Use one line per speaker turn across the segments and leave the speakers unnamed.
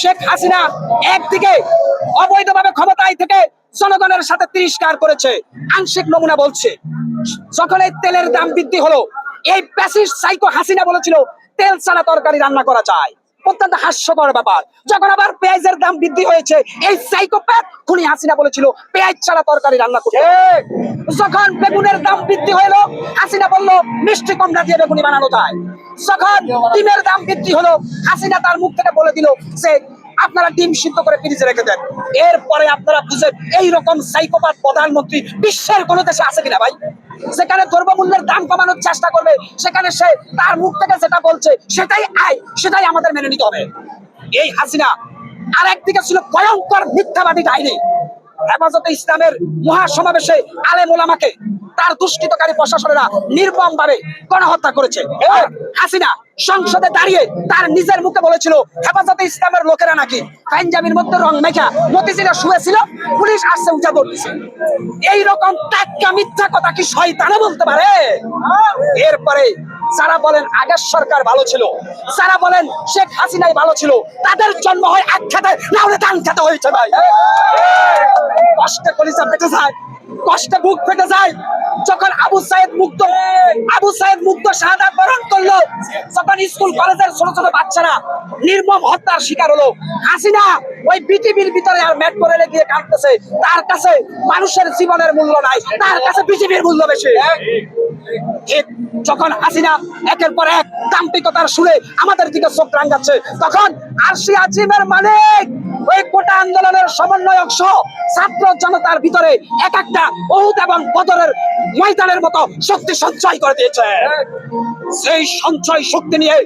শেখ হাসিনা একদিকে অবৈধভাবে ক্ষমতায় থেকে জনগণের সাথে তিরস্কার করেছে। আংশিক নমুনা বলছে, যখন এই তেলের দাম বৃদ্ধি হলো, এই প্যাসিস সাইকো হাসিনা বলেছিল, তেল ছাড়া তরকারি রান্না করা যায়। অত্যন্ত হাস্যকর ব্যাপার। যখন আবার পেঁয়াজের দাম বৃদ্ধি হয়েছে এই সাইকোপ্যাথ খুনি হাসিনা বলেছিল পেঁয়াজ ছাড়া তরকারি রান্না করতে যখন বেগুনের দাম বৃদ্ধি হলো হাসিনা বলল মিষ্টি কমলা দিয়ে বেগুনি বানানো যায়। যখন ডিমের দাম বৃদ্ধি হলো হাসিনা তার মুখ থেকে বলে দিল যে আপনারা ডিম সিদ্ধ করে ফ্রিজে রেখে দেন। এরপরে আপনারা বুঝেন এইরকম সাইকোপাত প্রধানমন্ত্রী বিশ্বের কোনো দেশে আছে কিনা ভাই? সেখানে দ্রব্যমূল্যের দাম কমানোর চেষ্টা করবে, সেখানে সে তার মুখ থেকে যেটা বলছে, সেটাই আয়, সেটাই আমাদের মেনে নিতে হবে। এই হাসিনা আর একদিকে ছিল ভয়ঙ্কর মিথ্যাবাদী ডাইনি। হেফাজতে ইসলামের মহাসমাবেশে আলেম ওলামাকে তার দুষ্কৃতকারী প্রশাসনেরা নির্মম ভাবে গণহত্যা করেছে। হাসিনা সংসদে দাঁড়িয়ে তার নিজের মুখে বলেছিল, হেফাজতে ইসলামের লোকেরা নাকি পাঞ্জাবির মধ্যে রং মেখা মতিঝিলে শুয়েছিল, পুলিশ আসছে উঠা ধরতেছে এইরকম টাটকা মিথ্যা কথা কি শয়তানে বলতে পারে? এরপরে যারা বলেন আগের সরকার ভালো ছিল, যারা বলেন শেখ হাসিনাই ভালো ছিল, তাদের জন্ম হয় এক খেতে, না হলে ধান খেতে হয়েছে ভাই। কষ্টে কলিজা পেটে যায়, কষ্টে বুক ফেটে যায়। যখন আবু সাইদ মুক্ত, আবু সাইদ মুক্ত শাহাদাত বরণ করল, যখন স্কুল, কলেজের ছোট ছোট বাচ্চারা নির্মম হত্যার শিকার হলো, হাসিনা ওই বিটিভির ভিতরে আর মেট করে গিয়ে কাঁদতেছে। তার কাছে মানুষের জীবনের মূল্য নাই, তার কাছে বিটিভির মূল্য বেশি। যখন হাসিনা একের পর এক দাম্পিকতার সুরে আমাদের দিকে চোখ রাঙ্গাচ্ছে তখন আরশি আজিমের মালিক ওই কোটা আন্দোলনের সমন্বয়ক সহ ছাত্র জনতার ভিতরে এক একটা বহুত এবং বদরের ময়দানের মতো শক্তি সঞ্চয় করে দিয়েছে। সেই সঞ্চয় শক্তি নিয়ে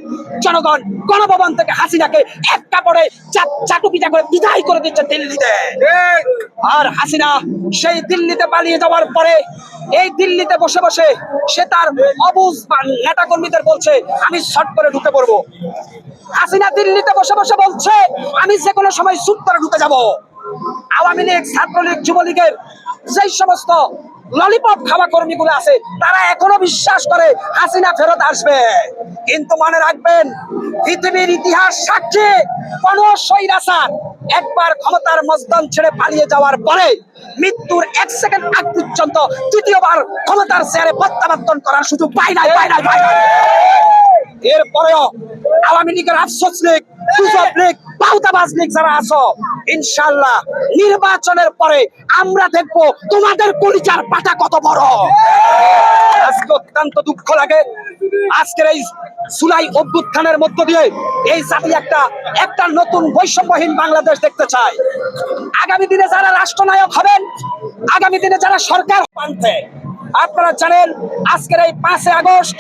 জনগণ গণভবন থেকে হাসিনাকে এক কাপড়ে চা- চাটু পিটা করে বিদায় করে দিচ্ছে দিল্লিতে। আর হাসিনা সেই দিল্লিতে পালিয়ে যাওয়ার পরে এই দিল্লিতে বসে বসে সে তার অবুজ নেতা কর্মীদের বলছে, আমি শর্ট করে ঢুকে পড়ব। হাসিনা দিল্লিতে বসে বসে বলছে, আমি যে কোনো সময় সুট করে ঢুকে যাব। আওয়ামী লীগ, ছাত্রলীগ, যুবলীগের যেই সমস্ত ললিপপ খাওয়া কর্মীগুলো আছে, তারা এখনও বিশ্বাস করে হাসিনা ফেরত আসবে। কিন্তু মনে রাখবেন, পৃথিবীর ইতিহাস সাক্ষী, কোন স্বৈরাচার একবার ক্ষমতার মজদান ছেড়ে পালিয়ে যাওয়ার পরে মৃত্যুর এক সেকেন্ড আগ পর্যন্ত তৃতীয়বার ক্ষমতার চেয়ারে প্রত্যাবর্তন করার সুযোগ পায় নাই পায় নাই পায় নাই। এরপরেও আওয়ামী লীগের আফসোস লীগ গুজব লীগ বাউতাবাজ লীগ যারা আছো ইনশাল্লাহ নির্বাচনের পরে আমরা দেখব তোমাদের কলিজার পাটা কত বড়। আজকে অত্যন্ত দুঃখ লাগে। আজকের এই সুলাই অভ্যুত্থানের মধ্য দিয়ে এই জাতি একটা একটা নতুন বৈষম্যহীন বাংলাদেশ দেখতে চায়। আগামী দিনে যারা রাষ্ট্রনায়ক হবেন, আগামী দিনে যারা সরকার পান্থে আপনারা জানেন আজকের এই পাঁচে আগস্ট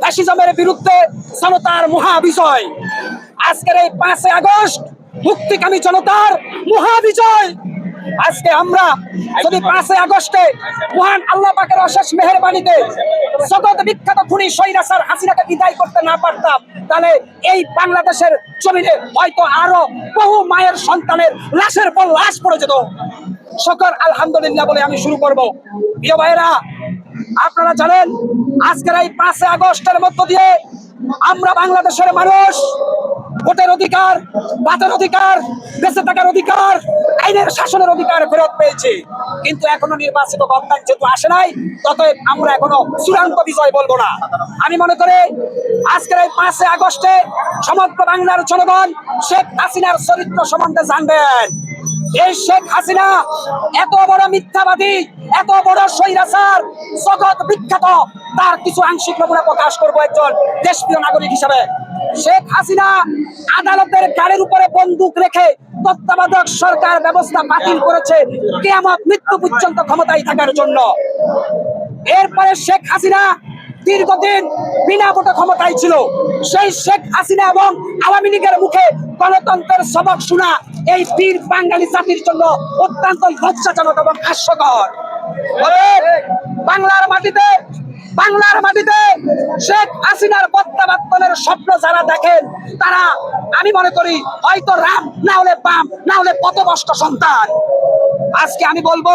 ফ্যাসিজমের বিরুদ্ধে জনতার মহাবিজয় আজকের এই পাঁচে আগস্ট মুক্তিকামী জনতার মহাবিজয়। আজকে আমরা যদি পাঁচে আগস্টে মহান আল্লাহ পাকের অশেষ মেহরবানিতে জগৎ বিখ্যাত খুনি সৈরাসার হাসিনাকে বিদায় করতে না পারতাম তাহলে এই বাংলাদেশের জমিনে হয়তো আরও বহু মায়ের সন্তানের লাশের পর লাশ পড়ে যেত। সকল আলহামদুলিল্লাহ বলে আমি শুরু করব। প্রিয় ভাইয়েরা আপনারা জানেন আজকের এই পাঁচে আগস্টের মধ্য দিয়ে আমরা বাংলাদেশের মানুষ ভোটের অধিকার, বাতের অধিকার বেঁচে থাকার অধিকার, আইনের শাসনের অধিকার ফেরত পেয়েছি। কিন্তু এখনও নির্বাচিত গভর্নমেন্ট যেহেতু আসে নাই, ততএব আমরা এখনও চূড়ান্ত বিষয় বলব না। আমি মনে করি আজকের এই পাঁচে আগস্টে সমগ্র বাংলার জনগণ শেখ হাসিনার চরিত্র সম্বন্ধে জানবেন। এই শেখ হাসিনা এত বড় মিথ্যাবাদী, এত বড় স্বৈরাচার, জগৎ বিখ্যাত, তার কিছু আংশিক নমুনা প্রকাশ করব একজন দেশপ্রিয় নাগরিক হিসাবে। শেখ হাসিনা আদালতের গাড়ির উপরে বন্দুক রেখে তত্ত্বাবধায়ক সরকার ব্যবস্থা বাতিল করেছে। কেয়ামত মৃত্যু পর্যন্ত ক্ষমতায় থাকার জন্য। এরপরে শেখ হাসিনা দীর্ঘদিন বিনা ভোটে ক্ষমতায় ছিল। সেই শেখ হাসিনা এবং আওয়ামী লীগের মুখে গণতন্ত্রের সবক শোনা এই বীর বাঙালি জাতির জন্য অত্যন্ত লজ্জাজনক এবং হাস্যকর। বাংলার মাটিতে বাংলার মাটিতে শেখ হাসিনার প্রত্যাবর্তনের স্বপ্ন যারা দেখেন, তারা, আমি মনে করি, হয়তো রাম, না হলে বাম, না হলে পথভ্রষ্ট সন্তান। আজকে আমি বলব